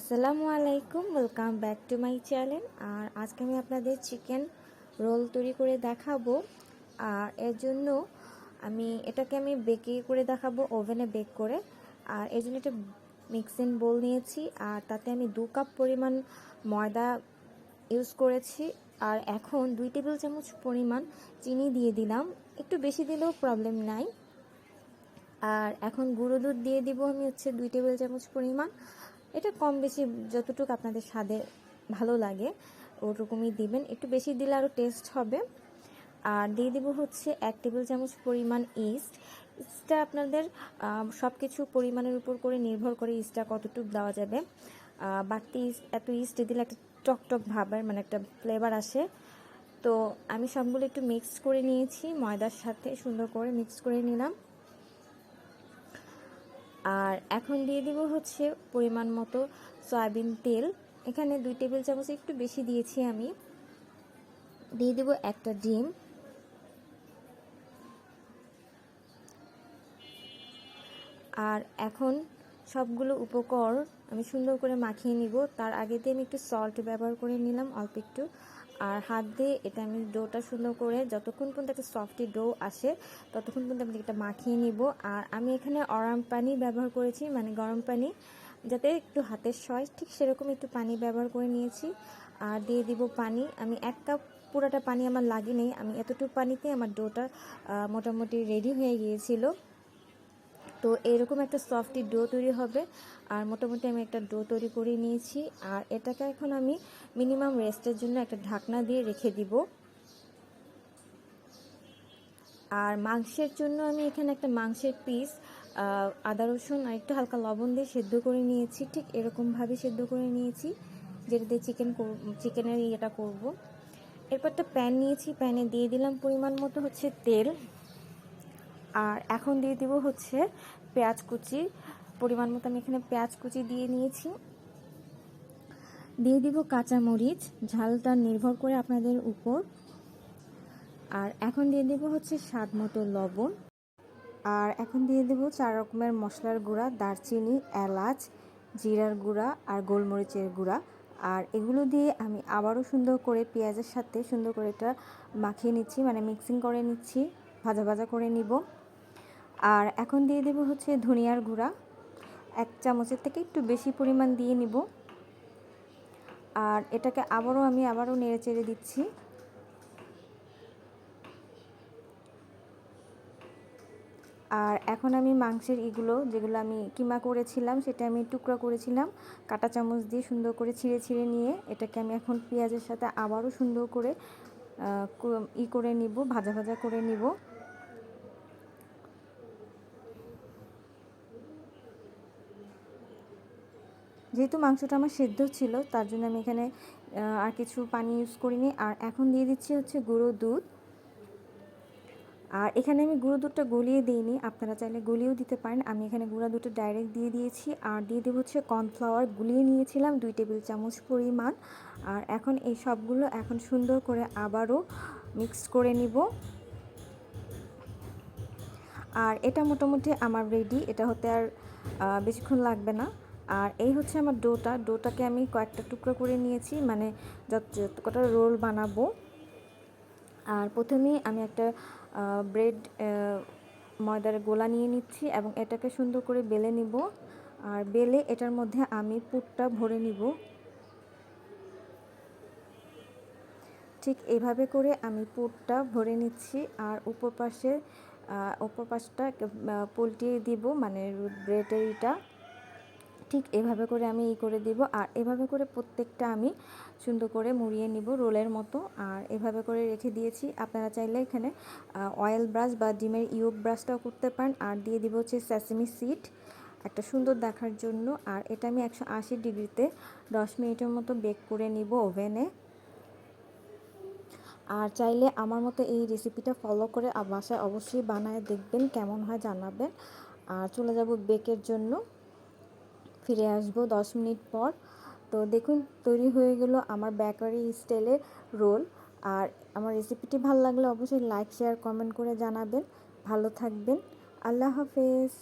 আসসালামু আলাইকুম welcome back to my channel আর আজকে আমি আপনাদের চিকেন রোল তৈরি করে দেখাবো। আর এর জন্য আমি এটাকে আমি বেকে করে দেখাবো ওভেনে বেক করে। আর এর জন্য একটা মিক্সিং বোল নিয়েছি, আর তাতে আমি দু কাপ পরিমাণ ময়দা ইউজ করেছি। আর এখন দুই টেবিল চামচ পরিমাণ চিনি দিয়ে দিলাম, একটু বেশি দিলেও প্রবলেম নাই। আর এখন গুঁড়ো দুধ দিয়ে দিব আমি হচ্ছে দুই টেবিল চামচ পরিমাণ। এটা কম বেশি যতটুকু আপনাদের স্বাদে ভালো লাগে, ওরকমই দিবেন। একটু বেশি দিলে আরও টেস্ট হবে। আর দিয়ে দেবো হচ্ছে এক টেবিল চামচ পরিমাণ ইস্ট ইস্টটা আপনাদের সব কিছু পরিমাণের উপর করে নির্ভর করে ইস্টটা কতটুকু দেওয়া যাবে। বাড়তি ইস্ট এত ইস্ট দিলে একটা টক টক ভাবের মানে একটা ফ্লেভার আসে। তো আমি সবগুলো একটু মিক্স করে নিয়েছি, ময়দার সাথে সুন্দর করে মিক্স করে নিলাম। আর এখন দিয়ে দিব হচ্ছে পরিমাণ মতো সয়াবিন তেল। এখানে দুই টেবিল চামচ একটু বেশি দিয়েছি আমি। দিয়ে দেব একটা ডিম। আর এখন সবগুলো উপকরণ আমি সুন্দর করে মাখিয়ে নিব। তার আগে দিয়ে আমি একটু সল্ট ব্যবহার করে নিলাম অল্প একটু। আর হাত দিয়ে এটা আমি ডোটা সুন্দর করে যতক্ষণ পর্যন্ত একটা সফটি ডো আসে, ততক্ষণ পর্যন্ত আমি এটা মাখিয়ে নিব। আর আমি এখানে অরাম পানি ব্যবহার করেছি মানে গরম পানি, যাতে একটু হাতের সয়, ঠিক সেরকম একটু পানি ব্যবহার করে নিয়েছি। আর দিয়ে দিব পানি। আমি এক কাপ পুরাটা পানি আমার লাগেনি, আমি এতটুকু পানিতে আমার ডোটা মোটামুটি রেডি হয়ে গিয়েছিল। তো এরকম একটা সফটি ডো তৈরি হবে। আর মোটামুটি আমি একটা ডো তৈরি করে নিয়েছি। আর এটাকে এখন আমি মিনিমাম রেস্টের জন্য একটা ঢাকনা দিয়ে রেখে দিব। আর মাংসের জন্য আমি এখানে একটা মাংসের পিস আদা রসুন আর একটু হালকা লবণ দিয়ে সেদ্ধ করে নিয়েছি। ঠিক এরকমভাবে সেদ্ধ করে নিয়েছি, যেটা দিয়ে চিকেন চিকেনের ইয়েটা করব। এরপর একটা প্যান নিয়েছি প্যানে দিয়ে দিলাম পরিমাণ মতো হচ্ছে তেল। আর এখন দিয়ে দিব হচ্ছে পেঁয়াজ কুচি। পরিমাণ মতো আমি এখানে পেঁয়াজ কুচি দিয়ে নিয়েছি। দিয়ে দিব কাঁচা মরিচ। ঝালটা নির্ভর করে আপনাদের উপর। আর এখন দিয়ে দেব হচ্ছে স্বাদ মতো লবণ। আর এখন দিয়ে দেব চার রকমের মশলার গুঁড়া, দারচিনি, এলাচ, জিরার গুঁড়া আর গোলমরিচের গুঁড়া। আর এগুলো দিয়ে আমি আবারও সুন্দর করে পেঁয়াজের সাথে সুন্দর করে এটা মাখিয়ে নিচ্ছি মানে মিক্সিং করে নিচ্ছি, ভাজা ভাজা করে নিব। আর এখন দিয়ে দেব হচ্ছে ধনিয়ার গুঁড়া। এক চামচের থেকে একটু বেশি পরিমাণ দিয়ে নিব। আর এটাকে আবারও আমি আবারও নেড়ে চেড়ে দিচ্ছি। আর এখন আমি মাংসের এগুলো যেগুলো আমি কিমা করেছিলাম সেটা আমি টুকরা করেছিলাম, কাটা চামচ দিয়ে সুন্দর করে ছিঁড়ে ছিঁড়ে নিয়ে এটাকে আমি এখন পেঁয়াজের সাথে আবারও সুন্দর করে ই করে নিব, ভাজা ভাজা করে নিব। যেহেতু মাংসটা আমার সেদ্ধ ছিল, তার জন্য আমি এখানে আর কিছু পানি ইউজ করিনি। আর এখন দিয়ে দিচ্ছি হচ্ছে গুঁড়ো দুধ। আর এখানে আমি গুঁড়ো দুধটা গলিয়ে দিইনি, আপনারা চাইলে গলিয়েও দিতে পারেন। আমি এখানে গুঁড়ো দুধটা ডাইরেক্ট দিয়ে দিয়েছি। আর দিয়ে দেবো হচ্ছে কর্নফ্লাওয়ার গুলিয়ে নিয়েছিলাম দুই টেবিল চামচ পরিমাণ। আর এখন এই সবগুলো এখন সুন্দর করে আবারও মিক্স করে নিব। আর এটা মোটামুটি আমার রেডি এটা হতে আর বেশিক্ষণ লাগবে না। আর এই হচ্ছে আমার ডোটা। ডোটাকে আমি কয়েকটা টুকরো করে নিয়েছি মানে যত কটা রোল বানাবো। আর প্রথমেই আমি একটা ব্রেড ময়দার গোলা নিয়ে নিচ্ছি এবং এটাকে সুন্দর করে বেলে নিব। আর বেলে এটার মধ্যে আমি পুরটা ভরে নিব। ঠিক এইভাবে করে আমি পুরটা ভরে নিচ্ছি আর উপর পাশে উপর পাশটা পোলটিয়ে দিব মানে ব্রেডের ইটা। ঠিক এভাবে করে আমি ই করে দিব। আর এভাবে করে প্রত্যেকটা আমি সুন্দর করে মুড়িয়ে নিব রোলের মতো। আর এভাবে করে রেখে দিয়েছি। আপনারা চাইলে এখানে অয়েল ব্রাশ বা ডিমের ইউক ব্রাশটাও করতে পারেন। আর দিয়ে দিব হচ্ছে স্যাসিমি সিট একটা সুন্দর দেখার জন্য। আর এটা আমি একশো আশি ডিগ্রিতে দশ মিনিটের মতো বেক করে নিব ওভেনে আর চাইলে আমার মতো এই রেসিপিটা ফলো করে বাসায় অবশ্যই বানায় দেখবেন, কেমন হয় জানাবেন। আর চলে যাব বেকের জন্য। ফিরে আসব দশ মিনিট পর। তো দেখুন, তৈরি হয়ে গেল আমার বেকারি স্টাইলের রোল। আর আমার রেসিপিটি ভালো লাগলে অবশ্যই লাইক শেয়ার কমেন্ট করে জানাবেন। ভালো থাকবেন। আল্লাহ হাফেজ।